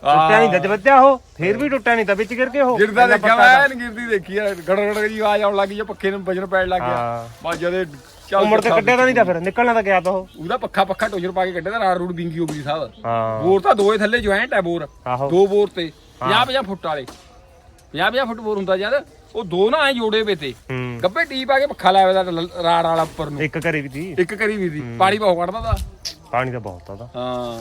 ਟੁੱਟਿਆ ਨਹੀਂ ਬੱਚਾ ਉਹ। ਫੇਰ ਵੀ ਟੁੱਟਿਆ ਨਹੀਂ ਤਾਂ ਵਿੱਚ ਗਿਰ ਕੇ ਉਹ। ਗਿਰਦਾ ਦੇਖਿਆ ਮੈਂ ਗਿਰਦੀ ਦੇਖੀ ਆ। ਗੜ ਗੜ ਦੀ ਆਵਾਜ਼ ਆਉਣ ਲੱਗੀ ਜੇ ਪੱਖੇ ਨੂੰ ਵਜਨ ਪੈਣ ਲੱਗ ਗਿਆ। ਹਾਂ। ਜਦੇ ਉਹ ਚੱਲ ਮੁੜ ਕੇ ਕੱਢਿਆ ਤਾਂ ਨਹੀਂ ਤਾਂ ਫਿਰ ਨਿਕਲਣਾ ਤਾਂ ਗਿਆ ਤਾਂ ਉਹ। ਉਹਦਾ ਪੱਖਾ ਪੱਖਾ ਟੋਜਰ ਪਾ ਕੇ ਕੱਢਿਆ ਤਾਂ ਰਾੜ ਰੂੜ ਬਿੰਗੀ ਹੋ ਗਈ ਸਾਹਿਬ ਹਾਂ। ਬੋਰ ਤਾਂ ਦੋਏ ਥੱਲੇ ਜੁਆਇੰਟ ਹੈ ਬੋਰ। ਆਹੋ। ਦੋ ਬੋਰ ਤੇ 50 50 ਫੁੱਟ ਵਾਲੇ। 50 50 ਫੁੱਟ ਬੋਰ ਹੁੰਦਾ ਜਦ ਉਹ ਦੋ ਨਾ ਐ ਜੋੜੇ ਵੇ ਤੇ। ਹੂੰ। ਗੱਬੇ ਟੀ ਪਾ ਕੇ ਪੱਖਾ ਲਾਇਆ ਤਾ ਰਾੜ ਵਾਲਾ ਉੱਪਰ ਨੂੰ। ਇੱਕ ਘਰੇ ਵੀ ਸੀ ਇੱਕ ਕਰੀ ਵੀ ਸੀ ਪਾਣੀ ਬਹੁਤ ਕੱਢਦਾ ਤਾ। ਪਾਣੀ ਤਾਂ ਬਹੁਤ ਆਦਾ ਹਾਂ।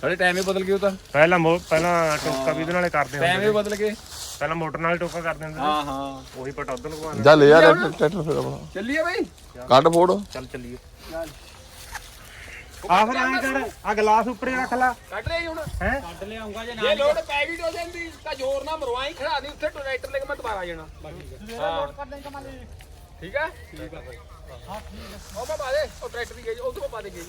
ਸਾਡੇ ਟਾਈਮ ਹੀ ਬਦਲ ਗਏ ਉਹ ਤਾਂ। ਪਹਿਲਾਂ ਮੋ- ਪਹਿਲਾਂ ਟੋਕਾ ਵੀ ਇਹਦੇ ਨਾਲੇ ਕਰਦੇ ਟਾਈਮ ਹੁੰਦੇ ਹੀ ਬਦਲ ਗਏ। ਪਹਿਲਾਂ ਮੋਟਰ ਨਾਲ ਟੋਕਾ ਕਰਦੇ ਹੁੰਦੇ ਹਾਂ ਹਾਂ। ਉਹੀ ਪਟ ਉਧਰ ਲਗਵਾਉਣਾ ਜਾ ਲੈ ਯਾਰ ਟਰੈਕਟਰ ਫਿਰ ਆਪਣਾ। ਚੱਲੀਏ ਬਈ? ਕੱਢ ਫੋੜ। ਚੱਲ ਚੱਲੀਏ। ਆ ਫਿਰ ਐਂ ਕਰ ਆ ਗਲਾਸ ਉੱਪਰ ਹੀ ਰੱਖ ਲਾ। ਕੱਢ ਲਈ ਹੁਣ। ਹੈ? ਕੱਢ ਲਿਆਉਂਗਾ ਜੇ ਜੇ ਲੋਡ ਪੈ ਗਈ ਹੋ ਜਾਂਦੀ ਤਾਂ ਜ਼ੋਰ ਨਾਲ ਮਰਵਾਈ ਖੜਾ ਦੀ ਉੱਥੇ ਟਰੈਕਟਰ ਲੈ ਕੇ ਮੈਂ ਦੁਬਾਰਾ ਆ ਜਾਣਾ ਹਾਂ। ਠੀਕ ਹੈ ਠੀਕ ਹੈ ਭਾਈ ਹਾਂ ਠੀਕ ਹੈ ਉਹ ਮੈਂ ਪਾ ਦੇ ਉਹ ਟਰੈਕਟਰ ਦੀ ਗੇਜ ਉਹ ਤੋਂ ਪਾ ਦੇ ਗੇਜ।